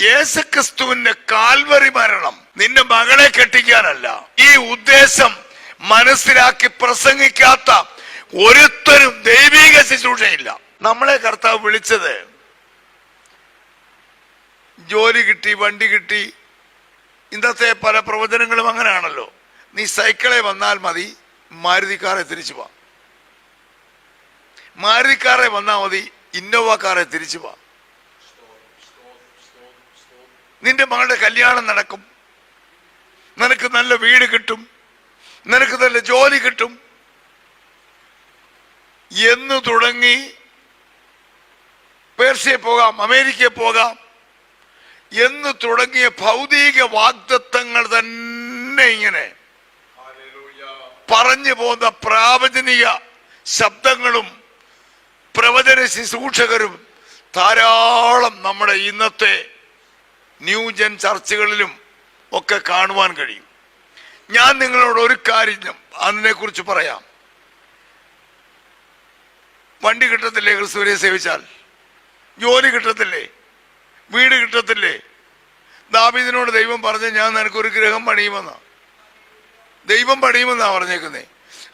യേശുക്രിസ്തുവിന്റെ കാൽവറി മരണം നിന്റെ മകളെ കെട്ടിക്കാനല്ല. ഈ ഉദ്ദേശം മനസ്സിലാക്കി പ്രസംഗിക്കാത്ത ഒരുത്തരും ദൈവിക ശുശ്രൂഷയില്ല. നമ്മളെ കർത്താവ് വിളിച്ചത് ജോലി കിട്ടി വണ്ടി കിട്ടി. ഇന്നത്തെ പല പ്രവചനങ്ങളും അങ്ങനെയാണല്ലോ. നീ സൈക്കിളെ വന്നാൽ മതി മാരുതിക്കാറെ തിരിച്ചു പോവാം മാരുതിക്കാറെ വന്നാൽ മതി ഇന്നോവ കാറെ തിരിച്ചു പോവാം നിന്റെ മകളുടെ കല്യാണം നടക്കും. നിനക്ക് നല്ല വീട് കിട്ടും. നിനക്ക് നല്ല ജോലി കിട്ടും. എന്ന് തുടങ്ങി പേർഷ്യയിൽ പോകാം അമേരിക്കയിൽ പോകാം. എന്ന് തുടങ്ങിയ ഭൗതിക വാഗ്ദത്തങ്ങൾ തന്നെ ഇങ്ങനെ. പറഞ്ഞു പോകുന്ന പ്രാവചനിക ശബ്ദങ്ങളും പ്രവചന ശുശ്രൂഷകരും ധാരാളം നമ്മുടെ ഇന്നത്തെ ന്യൂജൻ ചർച്ചകളിലും ഒക്കെ കാണുവാൻ കഴിയും. ഞാൻ നിങ്ങളോട് ഒരു കാര്യം അതിനെ കുറിച്ച് പറയാം. വണ്ടി കിട്ടത്തില്ലേ ക്രിസ്തുവിനെ സേവിച്ചാൽ? ജോലി കിട്ടത്തില്ലേ? വീട് കിട്ടത്തില്ലേ? ദാബിദിനോട് ദൈവം പറഞ്ഞ് ഞാൻ നിനക്കൊരു ഗ്രഹം പണിയുമെന്നാ. ദൈവം പണിയുമെന്നാ പറഞ്ഞേക്കുന്നേ.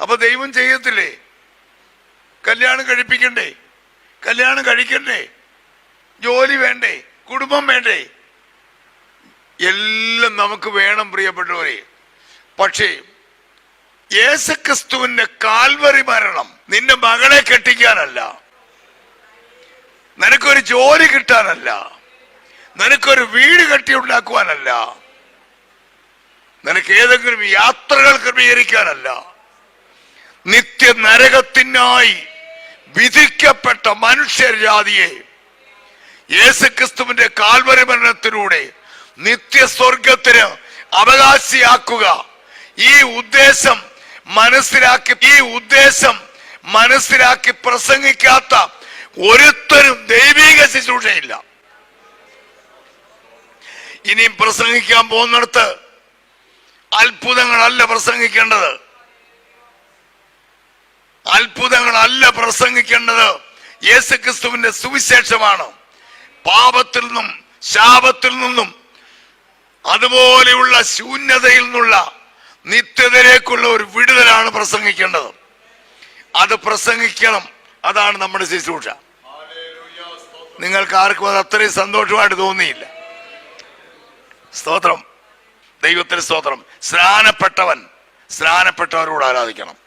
അപ്പൊ ദൈവം ചെയ്യത്തില്ലേ? കല്യാണം കഴിപ്പിക്കണ്ടേ? കല്യാണം കഴിക്കണ്ടേ? ജോലി വേണ്ടേ? കുടുംബം വേണ്ടേ? എല്ലാം നമുക്ക് വേണം പ്രിയപ്പെട്ടവരെ. പക്ഷേ യേശുക്രിസ്തുവിന്റെ കാൽവറി മരണം നിന്റെ മകളെ കെട്ടിക്കാനല്ല. നിനക്കൊരു ജോലി കിട്ടാനല്ല. നിനക്കൊരു വീട് കെട്ടി ഉണ്ടാക്കുവാനല്ല നിനക്ക് ഏതെങ്കിലും യാത്രകൾ ക്രമീകരിക്കാനല്ല. നിത്യ നരകത്തിനായി വിധിക്കപ്പെട്ട മനുഷ്യജാതിയെ യേശുക്രിസ്തുവിന്റെ കാൽവരി മരണത്തിലൂടെ നിത്യസ്വർഗത്തിന് അവകാശിയാക്കുക. ഈ ഉദ്ദേശം മനസ്സിലാക്കി ഈ ഉദ്ദേശം മനസ്സിലാക്കി പ്രസംഗിക്കാത്ത ഒരുത്തരും ദൈവിക ശുശ്രൂഷയില്ല. ഇനിയും പ്രസംഗിക്കാൻ പോകുന്നിടത്ത് അത്ഭുതങ്ങളല്ല പ്രസംഗിക്കേണ്ടത്. അത്ഭുതങ്ങളല്ല പ്രസംഗിക്കേണ്ടത് യേശുക്രിസ്തുവിന്റെ സുവിശേഷമാണ്. പാപത്തിൽ നിന്നും ശാപത്തിൽ നിന്നും അതുപോലെയുള്ള ശൂന്യതയിൽ നിന്നുള്ള നിത്യതയിലേക്കുള്ള ഒരു വിടുതലാണ് പ്രസംഗിക്കേണ്ടത്. അത് പ്രസംഗിക്കണം. അതാണ് നമ്മുടെ ശുശ്രൂഷ. നിങ്ങൾക്ക് ആർക്കും അത് അത്രയും സന്തോഷമായിട്ട് തോന്നിയില്ല. സ്തോത്രം. ദൈവത്തിന് സ്തോത്രം. സ്നാനപ്പെട്ടവൻ സ്നാനപ്പെട്ടവരോട് ആരാധിക്കണം.